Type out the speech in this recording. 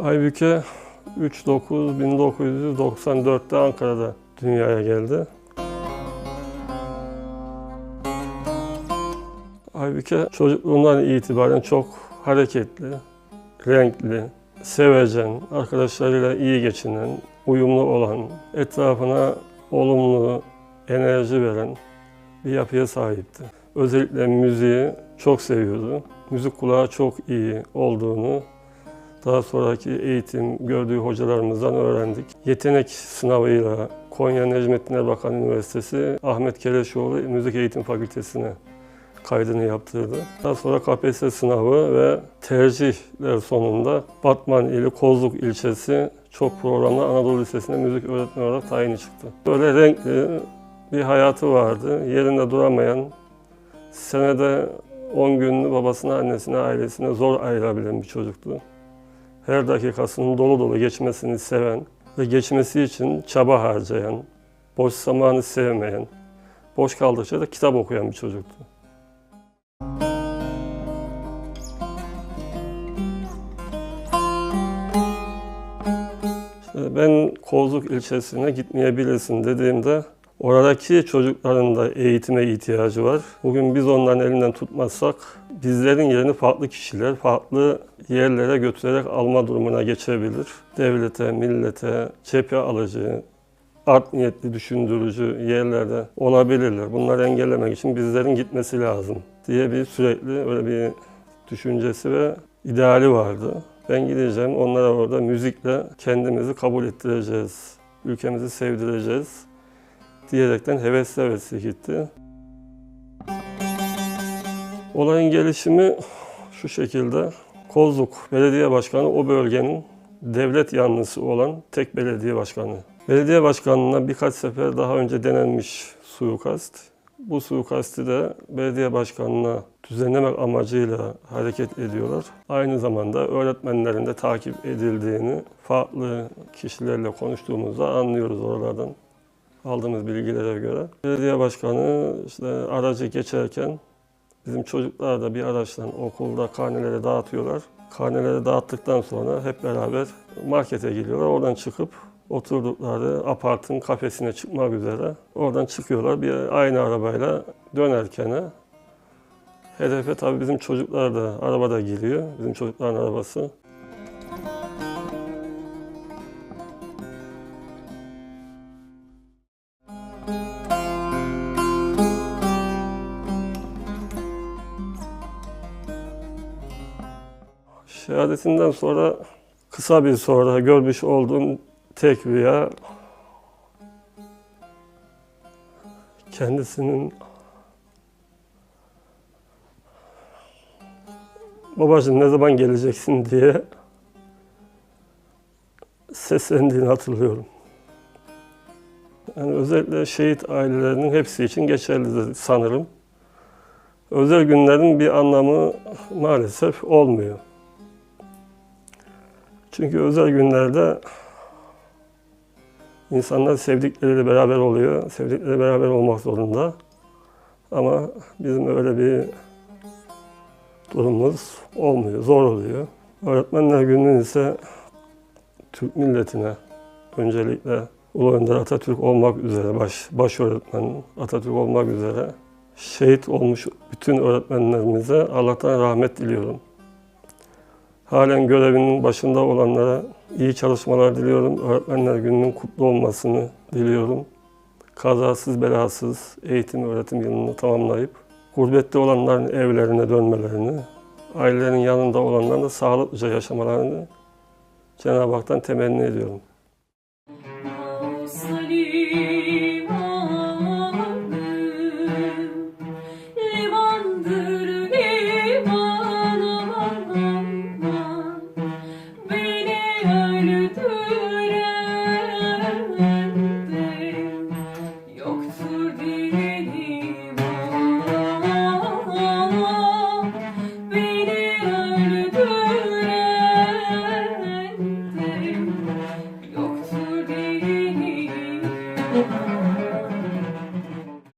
Aybüke 3-9-1994'te Ankara'da dünyaya geldi. Aybüke çocukluğundan itibaren çok hareketli, renkli, sevecen, arkadaşlarıyla iyi geçinen, uyumlu olan, etrafına olumlu enerji veren bir yapıya sahipti. Özellikle müziği çok seviyordu. Müzik kulağı çok iyi olduğunu daha sonraki eğitim gördüğü hocalarımızdan öğrendik. Yetenek sınavıyla Konya Necmettin Erbakan Üniversitesi Ahmet Keleşoğlu Müzik Eğitim Fakültesine kaydını yaptırdı. Daha sonra KPSS sınavı ve tercihler sonunda Batman ili Kozluk ilçesi çok programlı Anadolu Lisesi'nde müzik öğretmeni olarak tayini çıktı. Böyle renkli bir hayatı vardı. Yerinde duramayan, senede 10 gün babasına, annesine, ailesine zor ayırabilen bir çocuktu. Her dakikasının dolu dolu geçmesini seven ve geçmesi için çaba harcayan, boş zamanı sevmeyen, boş kaldıkça da kitap okuyan bir çocuktu. İşte Ben Kozluk ilçesine gitmeyebilirsin dediğimde oradaki çocukların da eğitime ihtiyacı var. Bugün biz onların elinden tutmazsak bizlerin yerini farklı kişiler farklı yerlere götürerek alma durumuna geçebilir. Devlete, millete, cephe alıcı, art niyetli düşündürücü yerlerde olabilirler. Bunları engellemek için bizlerin gitmesi lazım diye bir sürekli öyle bir düşüncesi ve ideali vardı. Ben gideceğim, onlara orada müzikle kendimizi kabul ettireceğiz, ülkemizi sevdireceğiz diyerekten hevesli hevesli gitti. Olayın gelişimi şu şekilde. Kozluk Belediye Başkanı o bölgenin devlet yanlısı olan tek belediye başkanı. Belediye başkanına birkaç sefer daha önce denenmiş suikast. Bu suikasti de belediye başkanına düzenlemek amacıyla hareket ediyorlar. Aynı zamanda öğretmenlerin de takip edildiğini farklı kişilerle konuştuğumuzda anlıyoruz oralardan aldığımız bilgilere göre. Belediye başkanı işte aracı geçerken bizim çocuklar da bir araçtan okulda karneleri dağıtıyorlar. Karneleri dağıttıktan sonra hep beraber markete geliyorlar. Oradan çıkıp oturdukları apartın kafesine çıkmak üzere oradan çıkıyorlar. Bir aynı arabayla dönerken hedefe tabii bizim çocuklar da arabada geliyor. Bizim çocukların arabası. Şehadetinden sonra kısa bir sonra görmüş olduğum tek rüya kendisinin babacığım ne zaman geleceksin diye seslendiğini hatırlıyorum. Yani özellikle şehit ailelerinin hepsi için geçerlidir sanırım. Özel günlerin bir anlamı maalesef olmuyor. Çünkü özel günlerde insanlar sevdikleriyle beraber oluyor, sevdikleriyle beraber olmak zorunda. Ama bizim öyle bir durumumuz olmuyor, zor oluyor. Öğretmenler Günü'nün ise Türk milletine öncelikle Ulu Önder Atatürk olmak üzere, baş, baş öğretmen Atatürk olmak üzere şehit olmuş bütün öğretmenlerimize Allah'tan rahmet diliyorum. Halen görevinin başında olanlara iyi çalışmalar diliyorum. Öğretmenler Günü'nün kutlu olmasını diliyorum. Kazasız belasız eğitim öğretim yılını tamamlayıp gurbette olanların evlerine dönmelerini, ailelerin yanında olanların da sağlıklıca yaşamalarını Cenab-ı Hak'tan temenni ediyorum.